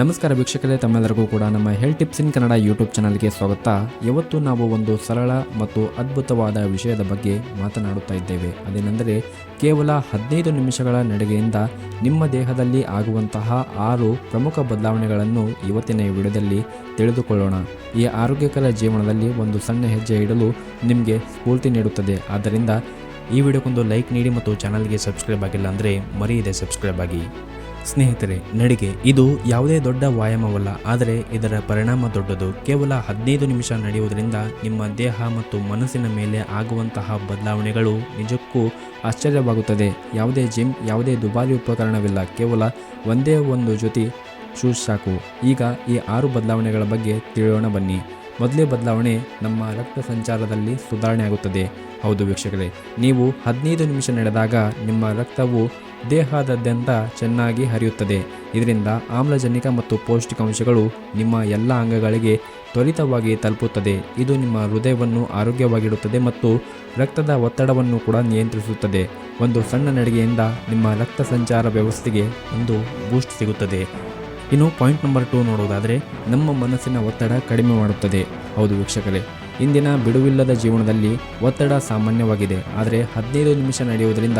ನಮಸ್ಕಾರ ವೀಕ್ಷಕರೇ, ತಮ್ಮೆಲ್ಲರಿಗೂ ಕೂಡ ನಮ್ಮ health tips in Kannada YouTube ಚಾನಲ್ಗೆ ಸ್ವಾಗತ. ಇವತ್ತು ನಾವು ಒಂದು ಸರಳ ಮತ್ತು ಅದ್ಭುತವಾದ ವಿಷಯದ ಬಗ್ಗೆ ಮಾತನಾಡುತ್ತಾ ಇದ್ದೇವೆ. ಅದೇನೆಂದರೆ, ಕೇವಲ ಹದಿನೈದು ನಿಮಿಷಗಳ ನಡಿಗೆಯಿಂದ ನಿಮ್ಮ ದೇಹದಲ್ಲಿ ಆಗುವಂತಹ ಆರು ಪ್ರಮುಖ ಬದಲಾವಣೆಗಳನ್ನು ಇವತ್ತಿನ ವಿಡಿಯೋದಲ್ಲಿ ತಿಳಿದುಕೊಳ್ಳೋಣ. ಈ ಆರೋಗ್ಯಕರ ಜೀವನದಲ್ಲಿ ಒಂದು ಸಣ್ಣ ಹೆಜ್ಜೆ ಇಡಲು ನಿಮಗೆ ಸ್ಫೂರ್ತಿ ನೀಡುತ್ತದೆ. ಆದ್ದರಿಂದ ಈ ವಿಡಿಯೋಕ್ಕೊಂದು ಲೈಕ್ ನೀಡಿ ಮತ್ತು ಚಾನಲ್ಗೆ ಸಬ್ಸ್ಕ್ರೈಬ್ ಆಗಿಲ್ಲ ಅಂದರೆ ಮರೆಯದೆ ಸಬ್ಸ್ಕ್ರೈಬ್ ಆಗಿ. ಸ್ನೇಹಿತರೆ, ನಡಿಗೆ, ಇದು ಯಾವುದೇ ದೊಡ್ಡ ವ್ಯಾಯಾಮವಲ್ಲ, ಆದರೆ ಇದರ ಪರಿಣಾಮ ದೊಡ್ಡದು. ಕೇವಲ ಹದಿನೈದು ನಿಮಿಷ ನಡೆಯುವುದರಿಂದ ನಿಮ್ಮ ದೇಹ ಮತ್ತು ಮನಸ್ಸಿನ ಮೇಲೆ ಆಗುವಂತಹ ಬದಲಾವಣೆಗಳು ನಿಜಕ್ಕೂ ಆಶ್ಚರ್ಯವಾಗುತ್ತದೆ. ಯಾವುದೇ ಜಿಮ್, ಯಾವುದೇ ದುಬಾರಿ ಉಪಕರಣವಿಲ್ಲ, ಕೇವಲ ಒಂದೇ ಒಂದು ಜೊತೆ ಶೂಸ್ ಸಾಕು. ಈಗ ಈ ಆರು ಬದಲಾವಣೆಗಳ ಬಗ್ಗೆ ತಿಳಿಯೋಣ ಬನ್ನಿ. ಮೊದಲೇ ಬದಲಾವಣೆ ನಮ್ಮ ರಕ್ತ ಸಂಚಾರದಲ್ಲಿ ಸುಧಾರಣೆ ಆಗುತ್ತದೆ. ಹೌದು ವೀಕ್ಷಕರೇ, ನೀವು ಹದಿನೈದು ನಿಮಿಷ ನಡೆದಾಗ ನಿಮ್ಮ ರಕ್ತವು ದೇಹದಾದ್ಯಂತ ಚೆನ್ನಾಗಿ ಹರಿಯುತ್ತದೆ. ಇದರಿಂದ ಆಮ್ಲಜನಕ ಮತ್ತು ಪೌಷ್ಟಿಕಾಂಶಗಳು ನಿಮ್ಮ ಎಲ್ಲ ಅಂಗಗಳಿಗೆ ತ್ವರಿತವಾಗಿ ತಲುಪುತ್ತದೆ. ಇದು ನಿಮ್ಮ ಹೃದಯವನ್ನು ಆರೋಗ್ಯವಾಗಿಡುತ್ತದೆ ಮತ್ತು ರಕ್ತದ ಒತ್ತಡವನ್ನು ಕೂಡ ನಿಯಂತ್ರಿಸುತ್ತದೆ. ಒಂದು ಸಣ್ಣ ನಡಿಗೆಯಿಂದ ನಿಮ್ಮ ರಕ್ತ ಸಂಚಾರ ವ್ಯವಸ್ಥೆಗೆ ಒಂದು ಬೂಸ್ಟ್ ಸಿಗುತ್ತದೆ. ಇನ್ನು ಪಾಯಿಂಟ್ ನಂಬರ್ ಟೂ ನೋಡುವುದಾದರೆ ನಮ್ಮ ಮನಸ್ಸಿನ ಒತ್ತಡ ಕಡಿಮೆ ಮಾಡುತ್ತದೆ. ಹೌದು ವೀಕ್ಷಕರೇ. ಇಂದಿನ ಬಿಡುವಿಲ್ಲದ ಜೀವನದಲ್ಲಿ ಒತ್ತಡ ಸಾಮಾನ್ಯವಾಗಿದೆ. ಆದರೆ ಹದಿನೈದು ನಿಮಿಷ ನಡೆಯುವುದರಿಂದ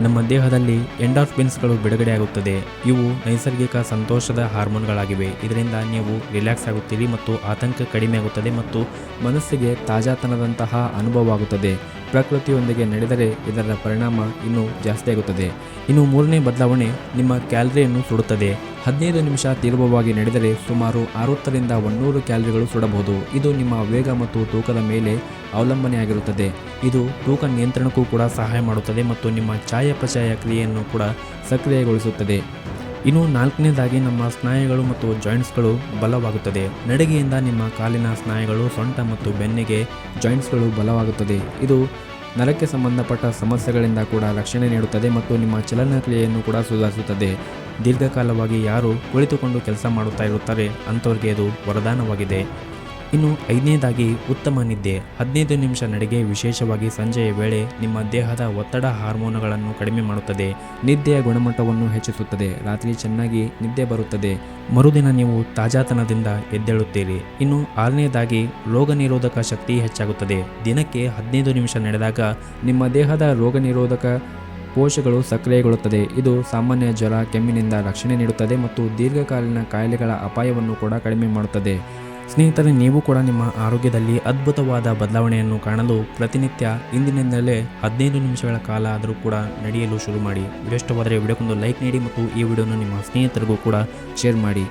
ನಮ್ಮ ದೇಹದಲ್ಲಿ ಎಂಡಾರ್ಫಿನ್ಸ್ಗಳು ಬಿಡುಗಡೆಯಾಗುತ್ತದೆ. ಇವು ನೈಸರ್ಗಿಕ ಸಂತೋಷದ ಹಾರ್ಮೋನ್ಗಳಾಗಿವೆ. ಇದರಿಂದ ನೀವು ರಿಲ್ಯಾಕ್ಸ್ ಆಗುತ್ತೀರಿ ಮತ್ತು ಆತಂಕ ಕಡಿಮೆ ಆಗುತ್ತದೆ ಮತ್ತು ಮನಸ್ಸಿಗೆ ತಾಜಾತನದಂತಹ ಅನುಭವ ಆಗುತ್ತದೆ ಪ್ರಕೃತಿಯೊಂದಿಗೆ ನಡೆದರೆ ಇದರ ಪರಿಣಾಮ ಇನ್ನೂ ಜಾಸ್ತಿ ಆಗುತ್ತದೆ. ಇನ್ನು ಮೂರನೇ ಬದಲಾವಣೆ ನಿಮ್ಮ ಕ್ಯಾಲರಿಯನ್ನು ಸುಡುತ್ತದೆ. ಹದಿನೈದು ನಿಮಿಷ ತೀವ್ರವಾಗಿ ನಡೆದರೆ ಸುಮಾರು ಅರವತ್ತರಿಂದ ಒಂದೂರು ಕ್ಯಾಲರಿಗಳು ಸುಡಬಹುದು. ಇದು ನಿಮ್ಮ ವೇಗ ಮತ್ತು ತೂಕದ ಮೇಲೆ ಅವಲಂಬನೆಯಾಗಿರುತ್ತದೆ. ಇದು ತೂಕ ನಿಯಂತ್ರಣಕ್ಕೂ ಕೂಡ ಸಹಾಯ ಮಾಡುತ್ತದೆ ಮತ್ತು ನಿಮ್ಮ ಚಯಾಪಚಯ ಕ್ರಿಯೆಯನ್ನು ಕೂಡ ಸಕ್ರಿಯಗೊಳಿಸುತ್ತದೆ. ಇನ್ನು ನಾಲ್ಕನೇದಾಗಿ ನಮ್ಮ ಸ್ನಾಯುಗಳು ಮತ್ತು ಜಾಯಿಂಟ್ಸ್ಗಳು ಬಲವಾಗುತ್ತದೆ. ನಡಿಗೆಯಿಂದ ನಿಮ್ಮ ಕಾಲಿನ ಸ್ನಾಯುಗಳು ಸೊಂಟ ಮತ್ತು ಬೆನ್ನಿಗೆ ಜಾಯಿಂಟ್ಸ್ಗಳು ಬಲವಾಗುತ್ತದೆ. ಇದು ನರಕ್ಕೆ ಸಂಬಂಧಪಟ್ಟ ಸಮಸ್ಯೆಗಳಿಂದ ಕೂಡ ರಕ್ಷಣೆ ನೀಡುತ್ತದೆ ಮತ್ತು ನಿಮ್ಮ ಚಲನಕ್ರಿಯೆಯನ್ನು ಕೂಡ ಸುಧಾರಿಸುತ್ತದೆ. ದೀರ್ಘಕಾಲವಾಗಿ ಯಾರು ಕುಳಿತುಕೊಂಡು ಕೆಲಸ ಮಾಡುತ್ತಾ ಇರುತ್ತಾರೆ ಅಂಥವ್ರಿಗೆ ಇದು ವರದಾನವಾಗಿದೆ. ಇನ್ನು ಐದನೇದಾಗಿ ಉತ್ತಮ ನಿದ್ದೆ. ಹದಿನೈದು ನಿಮಿಷ ನಡಿಗೆ ವಿಶೇಷವಾಗಿ ಸಂಜೆಯ ವೇಳೆ ನಿಮ್ಮ ದೇಹದ ಒತ್ತಡ ಹಾರ್ಮೋನುಗಳನ್ನು ಕಡಿಮೆ ಮಾಡುತ್ತದೆ. ನಿದ್ದೆಯ ಗುಣಮಟ್ಟವನ್ನು ಹೆಚ್ಚಿಸುತ್ತದೆ. ರಾತ್ರಿ ಚೆನ್ನಾಗಿ ನಿದ್ದೆ ಬರುತ್ತದೆ. ಮರುದಿನ ನೀವು ತಾಜಾತನದಿಂದ ಎದ್ದೇಳುತ್ತೀರಿ. ಇನ್ನು ಆರನೇದಾಗಿ ರೋಗ ನಿರೋಧಕ ಶಕ್ತಿ ಹೆಚ್ಚಾಗುತ್ತದೆ. ದಿನಕ್ಕೆ ಹದಿನೈದು ನಿಮಿಷ ನಡೆದಾಗ ನಿಮ್ಮ ದೇಹದ ರೋಗ ನಿರೋಧಕ ಕೋಶಗಳು ಸಕ್ರಿಯಗೊಳ್ಳುತ್ತದೆ. ಇದು ಸಾಮಾನ್ಯ ಜ್ವರ, ಕೆಮ್ಮಿನಿಂದ ರಕ್ಷಣೆ ನೀಡುತ್ತದೆ ಮತ್ತು ದೀರ್ಘಕಾಲೀನ ಕಾಯಿಲೆಗಳ ಅಪಾಯವನ್ನು ಕೂಡ ಕಡಿಮೆ ಮಾಡುತ್ತದೆ. ಸ್ನೇಹಿತರೆ, ನೀವು ಕೂಡ ನಿಮ್ಮ ಆರೋಗ್ಯದಲ್ಲಿ ಅದ್ಭುತವಾದ ಬದಲಾವಣೆಯನ್ನು ಕಾಣಲು ಪ್ರತಿನಿತ್ಯ ಇಂದಿನಿಂದಲೇ ಹದಿನೈದು ನಿಮಿಷಗಳ ಕಾಲ ಆದರೂ ಕೂಡ ನಡೆಯಲು ಶುರು ಮಾಡಿ. ಇಷ್ಟವಾದರೆ ವಿಡಿಯೋಕ್ಕೊಂದು ಲೈಕ್ ನೀಡಿ ಮತ್ತು ಈ ವಿಡಿಯೋನ ನಿಮ್ಮ ಸ್ನೇಹಿತರಿಗೂ ಕೂಡ ಶೇರ್ ಮಾಡಿ.